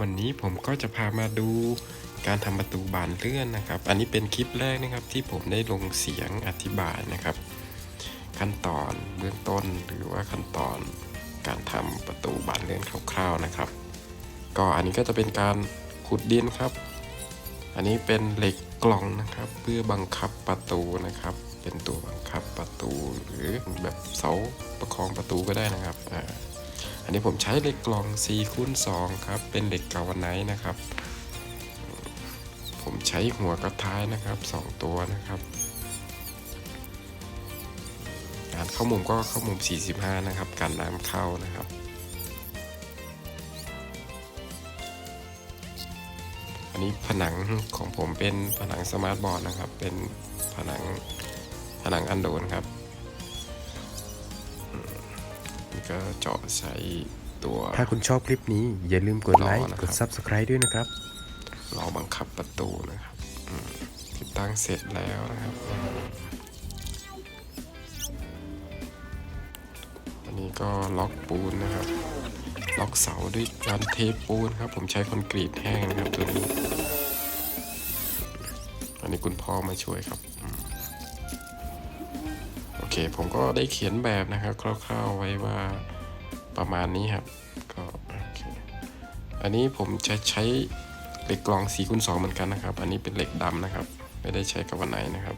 วันนี้ผมก็จะพามาดูการทำประตูบานเลื่อนนะครับ อันนี้เป็นคลิปแรกนะครับที่ผมได้ลงเสียงอธิบายนะครับ ขั้นตอนเบื้องต้นหรือว่าขั้นตอนการทำประตูบานเลื่อนคร่าวๆนะครับ ก็อันนี้ก็จะเป็นการขุดดินครับ อันนี้เป็นเหล็กกล่องนะครับ เพื่อบังคับประตูนะครับ เป็นตัวบังคับประตูหรือแบบเสาประคองประตูก็ได้นะครับอ่า อันนี้ผมใช้เหล็กกล่อง4คูณ2ครับ เป็นเหล็กกาวไนท์นะครับ ผมใช้หัวกระท้ายนะครับ 2 ตัวนะครับการเข้ามุมก็เข้ามุม 45 นะครับกันน้ำเข้านะครับ อันนี้ผนังของผมเป็นผนังสมาร์ทบอร์ดนะครับ เป็นผนังผนังอันโดนครับ ก็เจาะใส่ตัวถ้าคุณชอบคลิปนี้อย่าลืมกดไลค์รอนะครับกด Subscribe ด้วยนะครับล้อบังคับประตูนะครับอืมติดตั้งเสร็จแล้วนะครับอันนี้ก็ล็อกปูนนะครับ ล็อกเสาด้วยการเทปูนครับ ผมใช้คอนกรีตแห้งนะครับตัวนี้อันนี้คุณพ่อมาช่วยครับอืมโอ เคผมก็ได้เขียนแบบนะครับคร่าวๆไว้ว่าประมาณนี้ครับก็โอเคอันนี้ผมจะใช้เหล็กกลอง4คูณ2เหมือนกันนะครับ อันนี้เป็นเหล็กดำนะครับ ไม่ได้ใช้กับวันไหนนะครับ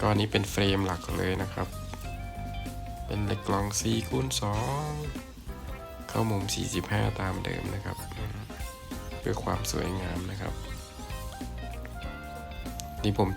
ก็อันนี้เป็นเฟรมหลักเลยนะครับ เป็นเหล็กกลอง4คูณ2เข้ามุม 45 ตามเดิมนะครับ เพื่อความสวยงามนะครับ นี่ผม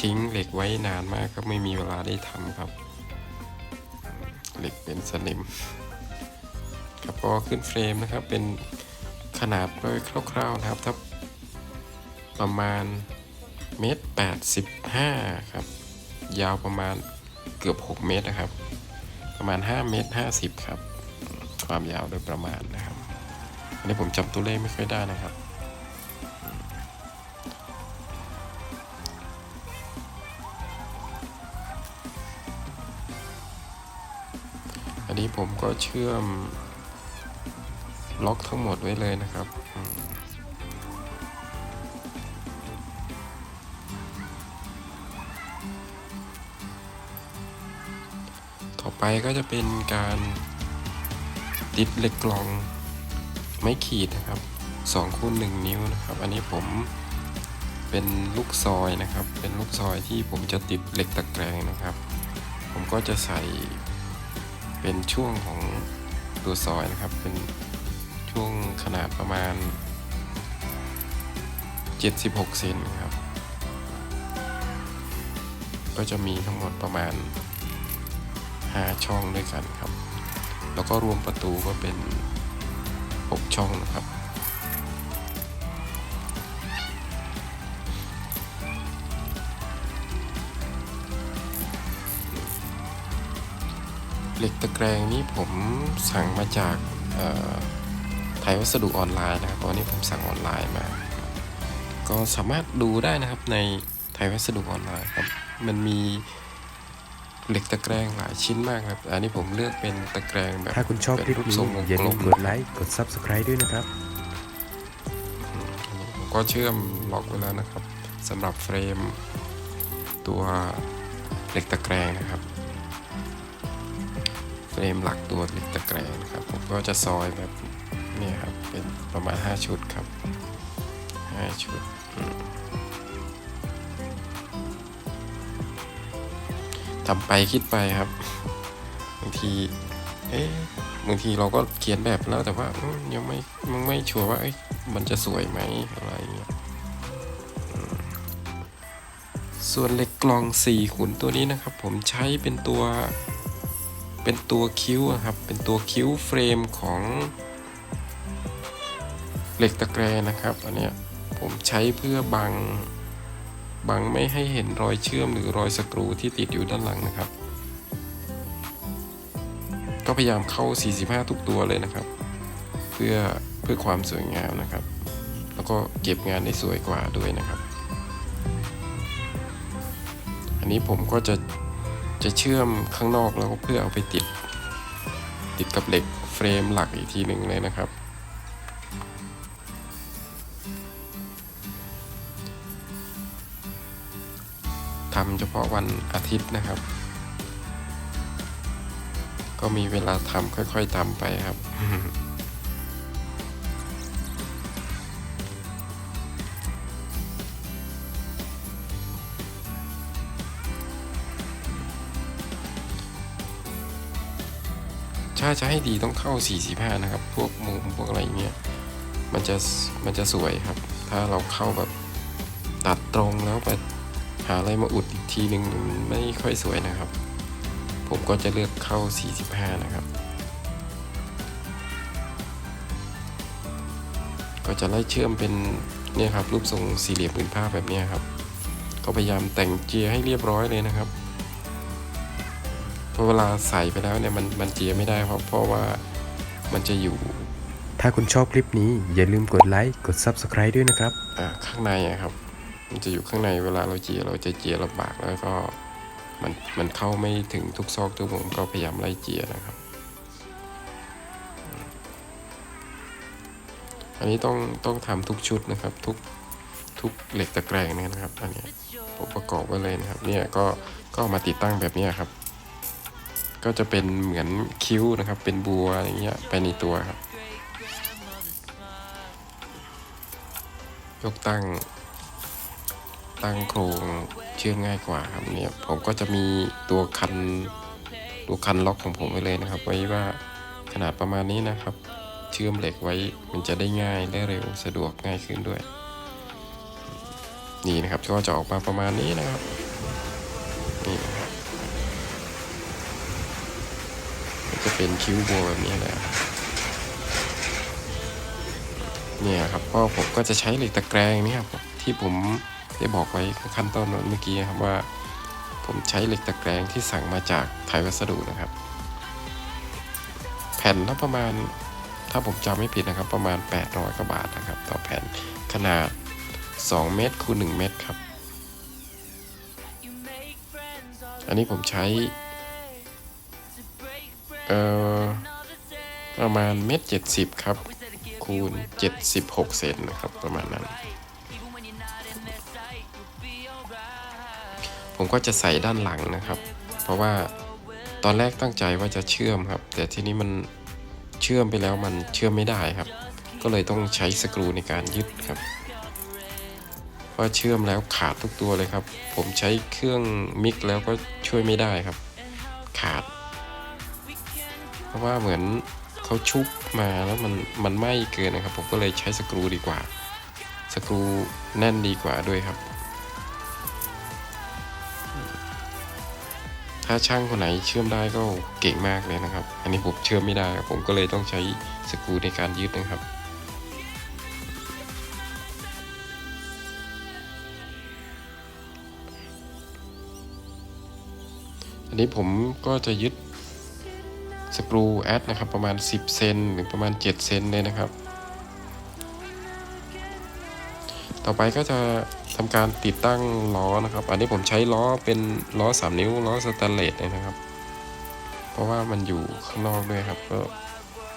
ทิ้งเหล็กไว้นานมากครับไม่มีเวลาได้ทำครับ เหล็กเป็นสนิมครับก็ขึ้นเฟรมนะครับ เป็นขนาดโดยคร่าวๆนะครับถ้าประมาณเมตรแปดสิบห้าครับ ยาวประมาณเกือบ 6 เมตรนะครับ ประมาณ 5 เมตร 50 ครับ ความยาวโดยประมาณนะครับอันนี้ผมจำตัวเลขไม่ค่อยได้นะครับ นนี้ผมก็เชื่อมล็อกทั้งหมดไว้เลยนะครับต่อไปก็จะเป็นการติดเหล็กกลองไม้ขีดนะครับ2คูณ1นิ้วนะครับ อันนี้ผมเป็นลูกซอยนะครับ เป็นลูกซอยที่ผมจะติดเหล็กตะแกรงนะครับ ผมก็จะใส่ เป็นช่วงของตัวซอยนะครับ เป็นช่วงขนาดประมาณ 76 เซนครับ ก็จะมีทั้งหมดประมาณ 5 ช่องด้วยกันครับ แล้วก็รวมประตูก็เป็น 6 ช่องนะครับ เหล็กตะแกรงนี้ผมสั่งมาจากเอ่อไทยวัสดุออนไลน์นะครับตอนนี้ผมสั่งออนไลน์มา ก็สามารถดูได้นะครับในไทยวัสดุออนไลน์ครับ มันมีเหล็กตะแกรงหลายชิ้นมากครับ อันนี้ผมเลือกเป็นตะแกรงแบบถ้าคุณชอบคลิปเป็นรูปนี้ทรงวงอย่ากลลืมมกดไลค์กด Subscribe ด้วยนะครับผมก็เชื่อมล็อกไว้แล้วนะครับสำหรับเฟรมตัวเหล็กตะแกรงนะครับ เฟรมหลักตัวเหล็กตะแกรงนะครับ ผมก็จะซอยแบบนี้ครับ เป็นประมาณ 5 ชุดครับ 5 ชุด ทำไปคิดไปครับ บางที เอ๊ะ บางทีเราก็เขียนแบบแล้วแต่ว่ายังไม่ยังไม่ชัวร์ว่ามันจะสวยไหมอะไรเงี้ยส่วนเหล็กกลองสี่ขุนตัวนี้นะครับ ผมใช้เป็นตัว เป็นตัวคิ้วครับเป็นตัวคิ้วเฟรมของเหล็กตะแกรงนะครับอันเนี้ยผมใช้เพื่อบังบังไม่ให้เห็นรอยเชื่อมหรือรอยสกรูที่ติดอยู่ด้านหลังนะครับ ก็พยายามเข้า 45 ทุกตัวเลยนะครับ เพื่อเพื่อความสวยงามนะครับ แล้วก็เก็บงานได้สวยกว่าด้วยนะครับ อันนี้ผมก็จะ จะเชื่อมข้างนอกแล้วก็เพื่อเอาไปติด ติดกับเหล็กเฟรมหลักอีกทีหนึ่งเลยนะครับ ทำเฉพาะวันอาทิตย์นะครับ ก็มีเวลาทำค่อยๆทำไปครับ ถ้าจะให้ดีต้องเข้า 45 นะครับ พวกมุมพวกอะไรเงี้ย มันจะ มันจะสวยครับ ถ้าเราเข้าแบบตัดตรงแล้วไปหาอะไรมาอุดอีกทีหนึ่งไม่ค่อยสวยนะครับ ผมก็จะเลือกเข้า 45 นะครับ ก็จะไล่เชื่อมเป็นเนี่ยครับรูปทรงสี่เหลี่ยมผืนผ้าแบบนี้ครับ ก็พยายามแต่งเจียให้เรียบร้อยเลยนะครับ พราะเวลาใส่ไปแล้วเนี่ยมันมันเจียไม่ได้เพราะเพราะว่ามันจะอยู่ ถ้าคุณชอบคลิปนี้อย่าลืมกดไลค์กด Subscribe ด้วยนะครับอ่าข้างในอะครับ มันจะอยู่ข้างในเวลาเราเจียเราจะเจียลำบากแล้วก็มันมันเข้าไม่ถึงทุกซอกทุกมุมก็พยายามไล่เจียนะครับอันนี้ต้องต้องทำทุกชุดนะครับ ทุกทุกเหล็กตะแกรงเนี่ยนะครับอันเนี้ยผมประกอบไว้เลยนะครับ เนี่ยก็ก็เอามาติดตั้งแบบเนี้ยครับ ก็จะเป็นเหมือนคิ้วนะครับ เป็นบัวอย่างเงี้ยไปในตัวครับ ยกตั้ง ตั้งโครงเชื่อมง่ายกว่าครับเนี่ยผมก็จะมีตัวคันตัวคันล็อกของผมไว้เลยนะครับ ไว้ว่าขนาดประมาณนี้นะครับ เชื่อมเหล็กไว้มันจะได้ง่ายได้เร็วสะดวกง่ายขึ้นด้วย นี่นะครับก็จะออกมาประมาณนี้นะครับ เป็นคิ้วโบว์แบบนี้นะครับเนี่ยครับก็ผมก็จะใช้เหล็กตะแกรงนี่ครับที่ผมได้บอกไว้ขั้นต้นเมื่อกี้ครับว่า ผมใช้เหล็กตะแกรงที่สั่งมาจากไทยวัสดุนะครับ แผ่นละประมาณถ้าผมจำไม่ผิดนะครับ ประมาณ 800กว่าบาทนะครับ ต่อแผ่นขนาด 2 เมตรคูณ1เมตรครับ อันนี้ผมใช้ เอ่อ ประมาณเมตรเจ็ดสิบครับ คูณ76เซนนะครับ ประมาณนั้น ผมก็จะใส่ด้านหลังนะครับ เพราะว่าตอนแรกตั้งใจว่าจะเชื่อมครับ แต่ทีนี้มันเชื่อมไปแล้วมันเชื่อมไม่ได้ครับ ก็เลยต้องใช้สกรูในการยึดครับพราะเชื่อมแล้วขาดทุกตัวเลยครับ ผมใช้เครื่องมิกแล้วก็ช่วยไม่ได้ครับ ขาด ราะว่าเหมือนเขาชุบมาแล้วมันมันไหม้เกินนะครับ ผมก็เลยใช้สกรูดีกว่า สกรูแน่นดีกว่าด้วยครับ ถ้าช่างคนไหนเชื่อมได้ก็เก่งมากเลยนะครับ อันนี้ผมเชื่อมไม่ได้ครับผมก็เลยต้องใช้สกรูในการยึดนะครับอันนี้ผมก็จะยึด สกรูแอดนะครับประมาณ 10 เซนหรือประมาณ 7 เซนเลยนะครับ ต่อไปก็จะทำการติดตั้งล้อนะครับ อันนี้ผมใช้ล้อเป็นล้อ 3 นิ้วล้อสแตนเลสเลยนะครับ เพราะว่ามันอยู่ข้างนอกด้วยครับ ก็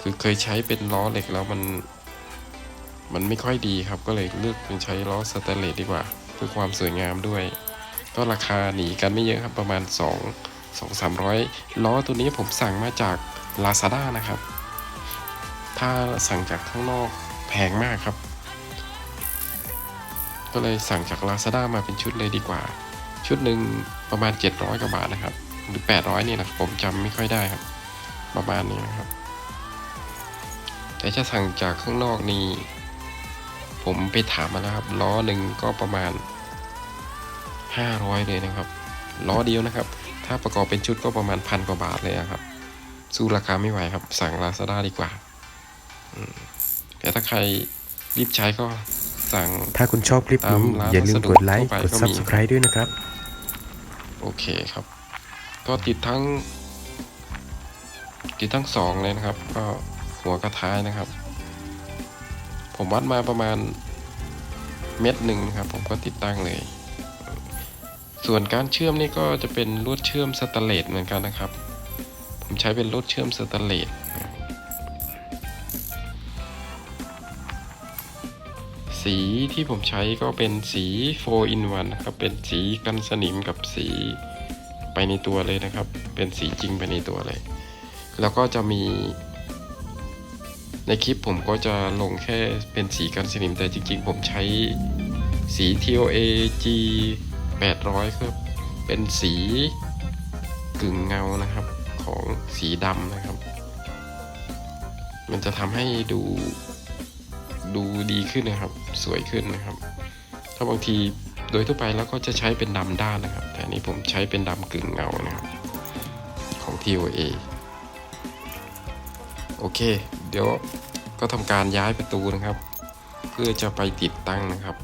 คือเคยใช้เป็นล้อเหล็กแล้วมัน มันไม่ค่อยดีครับ ก็เลยเลือกเป็นใช้ล้อสแตนเลสดีกว่า เพื่อความสวยงามด้วย ก็ราคาหนีกันไม่เยอะครับประมาณ 2 2 3 0 0 ล้อตัวนี้ผมสั่งมาจาก Lazada นะครับ ถ้าสั่งจากข้างนอกแพงมากครับ ก็เลยสั่งจาก Lazada มาเป็นชุดเลยดีกว่า ชุดหนึ่งประมาณ 700 กว่าบาทนะครับ หรือ 800 นี่นะผมจำไม่ค่อยได้ครับ ประมาณนี้นะครับ แต่ถ้าสั่งจากข้างนอกนี่ผมไปถามมาแล้วครับล้อหนึ่งก็ประมาณ 500 เลยนะครับล้อเดียวนะครับ ถ้าประกอบเป็นชุดก็ประมาณพันกว่าบาทเลยอะครับ สู้ราคาไม่ไหวครับ สั่ง Lazada ดีกว่าอืมแต่ถ้าใครรีบใช้ก็สั่ง ถ้าคุณชอบคลิปนี้ตามร้านอย่าลืมกดไลค์วัสดุกดทั่วไปก็มี Subscribe ด้วยนะครับ โอเคครับ ก็ติดทั้ง ติดทั้งสองเลยนะครับ ก็หัวกระท้ายนะครับ ผมวัดมาประมาณเม็ดหนึ่งนะครับ ผมก็ติดตั้งเลย ส่วนการเชื่อมนี่ก็จะเป็นลวดเชื่อมสแตนเลสเหมือนกันนะครับ ผมใช้เป็นลวดเชื่อมสแตนเลสสีที่ผมใช้ก็เป็นสี4 in 1นะครับ เป็นสีกันสนิมกับสีไปในตัวเลยนะครับ เป็นสีจริงไปในตัวเลย แล้วก็จะมีในคลิปผมก็จะลงแค่เป็นสีกันสนิมแต่จริงๆ ผมใช้สี TOA G 800 ครับ เป็นสีกึ่งเงานะครับ ของสีดำนะครับ มันจะทำให้ดูดูดีขึ้นนะครับ สวยขึ้นนะครับ ถ้าบางทีโดยทั่วไปแล้วก็จะใช้เป็นดำด้านนะครับ แต่นนี้ผมใช้เป็นดำกึ่งเงานะครับ ของ TOA โอเค เดี๋ยวก็ทำการย้ายประตูนะครับ เพื่อจะไปติดตั้งนะครับ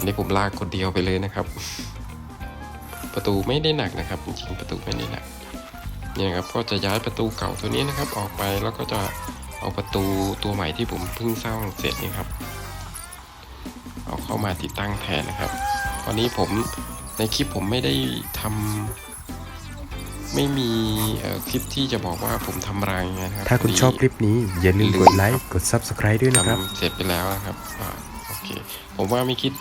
อันนี้ผมลากคนเดียวไปเลยนะครับ ประตูไม่ได้หนักนะครับ จริงๆประตูไม่ได้หนักเนี่ยครับก็จะย้ายประตูเก่าตัวนี้นะครับ ออกไปแล้วก็จะเอาประตูตัวใหม่ที่ผมเพิ่งสร้างเสร็จนี่ครับ เอาเข้ามาติดตั้งแทนนะครับวันนี้ผมในคลิปผมไม่ได้ทำไม่มีเอ่อคลิปที่จะบอกว่าผมทำรางยังไงนะครับ ถ้าคุณพดีชอบคลิปนี้ อย่าลืมกดไลค์ กด Subscribe ด้วยนะครับทำเสร็จไปแล้วนะครับอ่าโอเค ผมว่าไม่คิด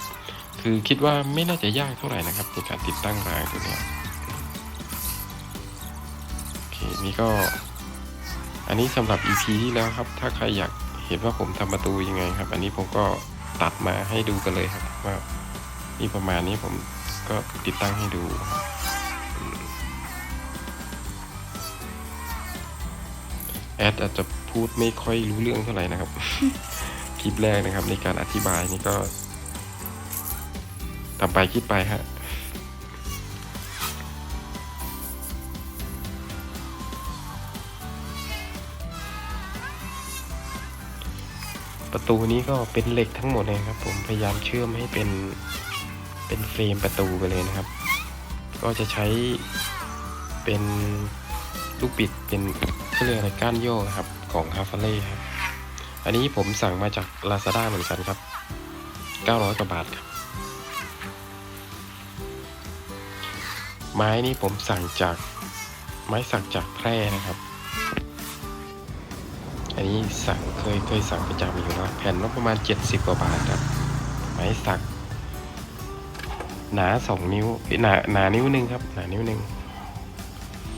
คือคิดว่าไม่น่าจะยากเท่าไหร่นะครับในการติดตั้งรางตัวนี้โอเคนี่ก็ อันนี้สำหรับ EP ที่แล้วครับ ถ้าใครอยากเห็นว่าผมทำประตูยังไงครับ อันนี้ผมก็ตัดมาให้ดูกันเลยครับว่านี่ประมาณนี้ผมก็ติดตั้งให้ดูแอดอาจจะพูดไม่ค่อยรู้เรื่องเท่าไหร่นะครับ คลิปแรกนะครับในการอธิบายนี่ก็ ทำไปคิดไปฮะประตูนี้ก็เป็นเหล็กทั้งหมดเลยครับ ผมพยายามเชื่อมให้เป็นเป็นเฟรมประตูไปเลยนะครับ ก็จะใช้เป็นลูกบิดเป็นเขาเรียกอะไรก้านโยกครับของฮาฟาเล่ครับ อันนี้ผมสั่งมาจาก Lazada เหมือนกันครับ 900กว่าบาทครับ ไม้นี่ผมสั่งจากไม้สักจากแพร่นะครับ อันนี้สั่งเคยเคยสั่งประจำอยู่แล้วแผ่นละประมาณ 70 กว่าบาทครับ ไม้สัก หนา 2 นิ้วหนาหนานิ้วหนึ่งครับ หนานิ้วหนึ่ง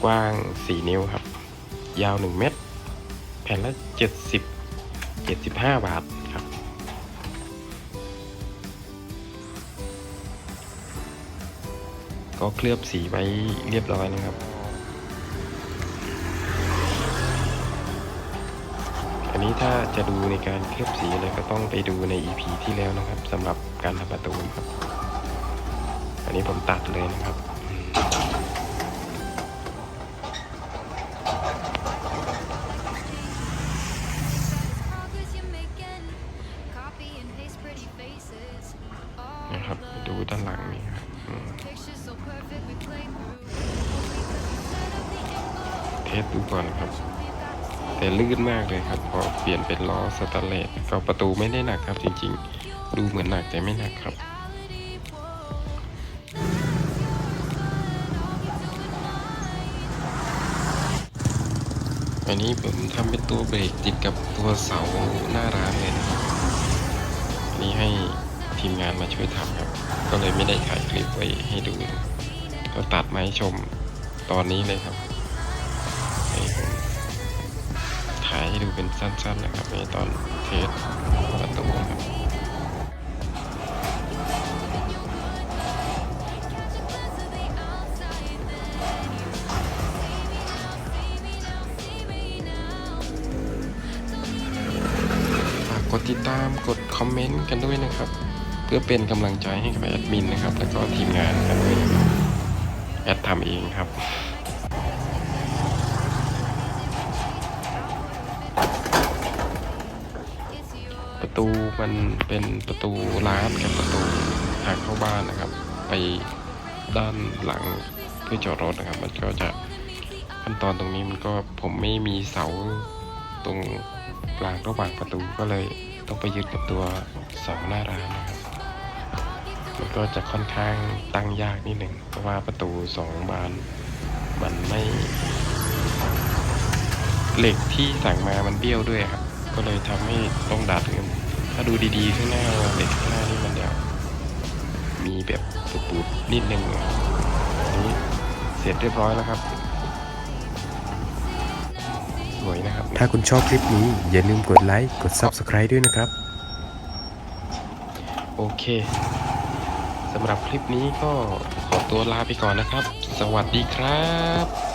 กว้าง 4 นิ้วครับ ยาว 1 เมตร แผ่นละ 70 75 บาท ก็เคลือบสีไว้เรียบร้อยนะครับ อันนี้ถ้าจะดูในการเคลือบสีอะไรก็ต้องไปดูใน EP ที่แล้วนะครับสำหรับการทำประตูครับ อันนี้ผมตัดเลยนะครับนะครับ ดูก่อนครับ แต่ลื่นมากเลยครับพอเปลี่ยนเป็นล้อสแตนเลสก็ประตูไม่ได้หนักครับจริงๆ ดูเหมือนหนักแต่ไม่หนักครับอันนี้ผมทำเป็นตัวเบรกติดกับตัวเสาหน้าร้านเลยนะครับนี้ให้ทีมงานมาช่วยทำครับ ก็เลยไม่ได้ถ่ายคลิปไว้ให้ดู ก็ตัดมาให้ชมตอนนี้เลยครับ เป็นสั้นๆนะครับในตอนเทสประตูครับกกดติดตามกดคอมเมนต์กันด้วยนะครับ เพื่อเป็นกำลังใจให้กับแอดมินนะครับ แล้วก็ทีมงานกันด้วยนะครับแอดทำเองครับ ประตูมันเป็นประตูร้านกับประตูทางเข้าบ้านนะครับ ไปด้านหลังเพื่อจอดรถนะครับ มันก็จะขั้นตอนตรงนี้มันก็ผมไม่มีเสาตรงกลางระหว่างประตูก็เลยต้องไปยึดกับตัวเสาหน้าร้านนะครับมันก็จะค่อนข้างตั้งยากนิดหนึ่งเพราะว่าประตูสองบานมันไม่เหล็กที่สั่งมามันเบี้ยวด้วยครับ ก็เลยทำให้ต้องดัดกัน ถ้าดูดีๆข้างหน้าเด็กข้างหน้านี่มันจะมีแบบปูดๆนิดนึงอะอันนี้เสร็จเรียบร้อยแล้วครับสวยนะครับ ถ้าคุณชอบคลิปนี้ อย่าลืมกดไลค์ กด Subscribe ด้วยนะครับ โอเคสำหรับคลิปนี้ก็ขอตัวลาไปก่อนนะครับ สวัสดีครับ